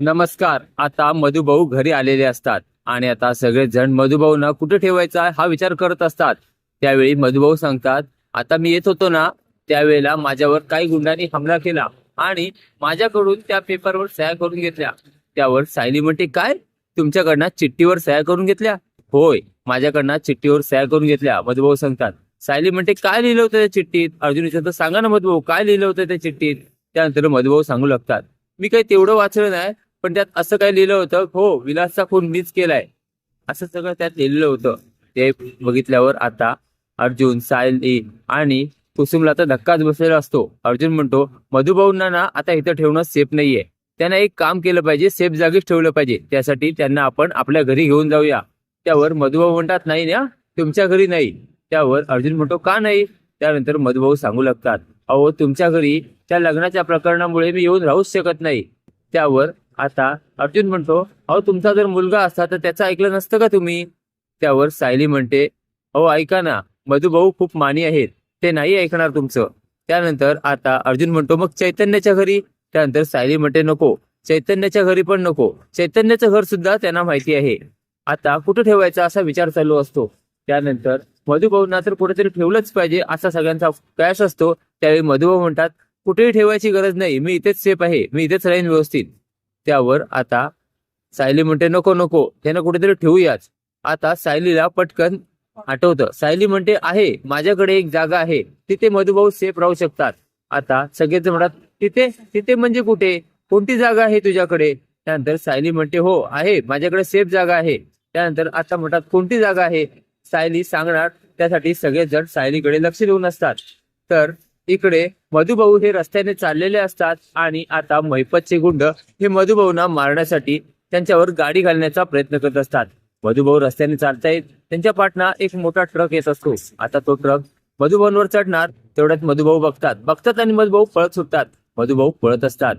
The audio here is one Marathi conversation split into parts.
नमस्कार. आता मधुभाऊ घरी आलेले असतात आणि आता सगळे जण मधुभाऊना कुठे ठेवायचा हा विचार करत असतात. त्यावेळी मधुभाऊ सांगतात आता मी येत होतो ना त्यावेळेला माझ्यावर काही गुंडांनी हमला केला आणि माझ्याकडून त्या पेपरवर सह्या करून घेतल्या. त्यावर सायली म्हणते काय? तुमच्याकडनं चिठ्ठीवर सह्या करून घेतल्या? होय माझ्याकडनं चिठ्ठीवर सह्या करून घेतल्या मधुभाऊ सांगतात. सायली म्हणते काय लिहिलं होतं त्या चिठ्ठीत? अर्जुन विचारतो सांगा ना मधुभाऊ काय लिहिलं होतं त्या चिठ्ठीत? त्यानंतर मधुभाऊ सांगू लागतात मी काही तेवढं वाचलं नाही पण त्यात असं काय लिहिलं होतं हो विलासचा खून मीच केलाय. असं सगळं त्यात लिहिलेलं होतं. ते बघितल्यावर आता अर्जुन सायली आणि कुसुमला तर धक्काच बसलेला असतो. अर्जुन म्हणतो मधुभाऊंना ना आता इथं ठेवणं सेफ नाहीये. त्यांना एक काम केलं पाहिजे सेफ जागीच ठेवलं पाहिजे. त्यासाठी त्यांना आपण आपल्या घरी घेऊन जाऊया. त्यावर मधुभाऊ म्हणतात नाही ना तुमच्या घरी नाही. त्यावर अर्जुन म्हणतो का नाही? त्यानंतर मधुभाऊ सांगू लागतात अहो तुमच्या घरी त्या लग्नाच्या प्रकरणामुळे मी येऊन राहूच शकत नाही. त्यावर आता अर्जुन म्हणतो अहो तुमचा जर मुलगा असता तर त्याचं ऐकलं नसतं का तुम्ही? त्यावर सायली म्हणते अहो ऐका ना मधुभाऊ खूप मानी आहेत ते नाही ऐकणार तुमचं. त्यानंतर आता अर्जुन म्हणतो मग चैतन्याच्या घरी? त्यानंतर सायली म्हणते नको चैतन्याच्या घरी पण नको चैतन्याचं घर सुद्धा त्यांना माहिती आहे. आता कुठं ठेवायचा असा विचार चालू असतो. त्यानंतर मधुभाऊंना तर कुठेतरी ठेवलंच पाहिजे असा सगळ्यांचा कॅश असतो. त्यावेळी मधुभाऊ म्हणतात कुठेही ठेवायची गरज नाही. मी इथेच सेफ आहे. मी इथेच राहीन व्यवस्थित. त्यावर आता सायली म्हणते नको नको. त्यांना कुठेतरी ठेवूयाच. आता सायलीला पटकन आठवतं. सायली म्हणते आहे. माझ्याकडे एक जागा आहे. तिथे मधुभाऊ सेफ राहू शकतात. आता सगळेच म्हणतात तिथे? तिथे म्हणजे कुठे? कोणती जागा आहे तुझ्याकडे? त्यानंतर सायली म्हणते हो आहे. माझ्याकडे सेफ जागा आहे. त्यानंतर आता म्हणतात कोणती जागा आहे? सायली सांगणार. त्यासाठी सगळेजण सायलीकडे लक्ष देऊन असतात. तर इकडे मधुभाऊ हे रस्त्याने चाललेले असतात आणि आता महिपतचे गुंड हे मधुभाऊना मारण्यासाठी त्यांच्यावर गाडी घालण्याचा प्रयत्न करत असतात. मधुभाऊ रस्त्याने चालतायत. त्यांच्या पाठना एक मोठा ट्रक येत असतो. आता तो ट्रक मधुभाऊंवर चढणार तेवढ्यात मधुभाऊ बघतात. बघतात आणि मधुभाऊ पळत सुटतात. मधुभाऊ पळत असतात.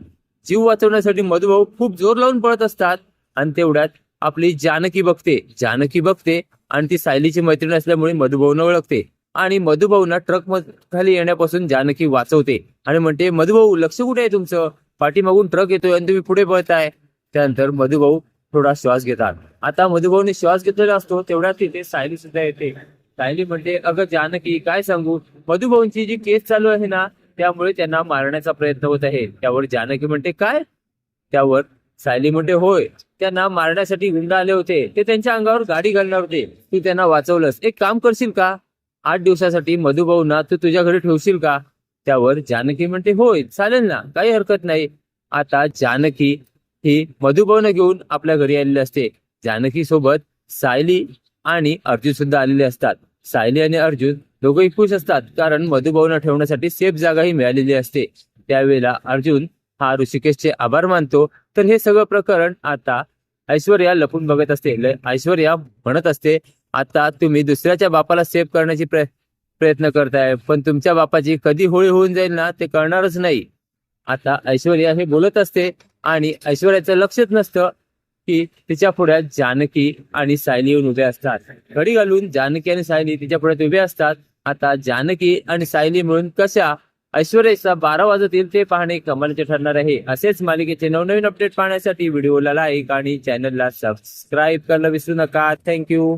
जीव वाचवण्यासाठी मधुभाऊ खूप जोर लावून पळत असतात आणि तेवढ्यात आपली जानकी बघते. जानकी बघते आणि ती सायलीची मैत्रीण असल्यामुळे मधुभाऊन ओळखते. आणि मधुभाऊना ट्रक खाली येण्यापासून जानकी वाचवते. आणि म्हणते मधुभाऊ लक्ष कुठे आहे तुमचं? पाठीमागून ट्रक येतोय आणि तुम्ही पुढे पळताय त्यानंतर मधुभाऊ थोडा श्वास घेतात. आता मधुभाऊने श्वास घेतलेला असतो तेवढ्या तिथे सायली सुद्धा येते. सायली म्हणते अगं जानकी काय सांगू? मधुभाऊंची जी केस चालू आहे ना त्यामुळे त्यांना मारण्याचा प्रयत्न होत आहे. त्यावर जानकी म्हणते काय? त्यावर सायली म्हणते होय त्यांना मारण्यासाठी गुंड आले होते. ते त्यांच्या अंगावर गाडी घालणार होते. तू त्यांना वाचवलंस. एक काम करशील का? आठ दिवसासाठी मधुभाऊना तू तुझ्या घरी ठेवशील का? त्यावर जानकी म्हणते होय चालेल ना काही हरकत नाही. आता जानकी ही मधुभाऊन घेऊन आपल्या घरी आलेली असते. जानकी सोबत सायली आणि अर्जुन सुद्धा आलेले असतात. सायली आणि अर्जुन दोघंही खुश असतात कारण मधुभाऊना ठेवण्यासाठी सेफ जागाही मिळालेली असते. त्यावेळेला अर्जुन हा ऋषिकेशचे आभार मानतो. तर हे सगळं प्रकरण आता ऐश्वर्या लपून बघत असते. ऐश्वर्या म्हणत असते आता तुम्ही दुसऱ्याच्या बापाला सेव्ह करण्याची प्रय- प्रयत्न करताय पण तुमच्या बापाची कधी होळी होऊन जाईल ना ते कळणारच नाही. आता ऐश्वर्या हे बोलत असते आणि ऐश्वर्याचं लक्षच नसतं की तिच्या पुढ्यात जानकी आणि सायली येऊन उभे असतात. घडी घालून जानकी आणि सायली तिच्या पुढ्यात उभे असतात. आता जानकी आणि सायली मिळून कशा ऐश्वर्याचा बारा वाजतील ते पाहणे कमालीचे ठरणार आहे. असेच मालिकेचे नवनवीन अपडेट पाहण्यासाठी व्हिडिओला लाईक आणि चॅनलला सबस्क्राईब करायला विसरू नका. थँक्यू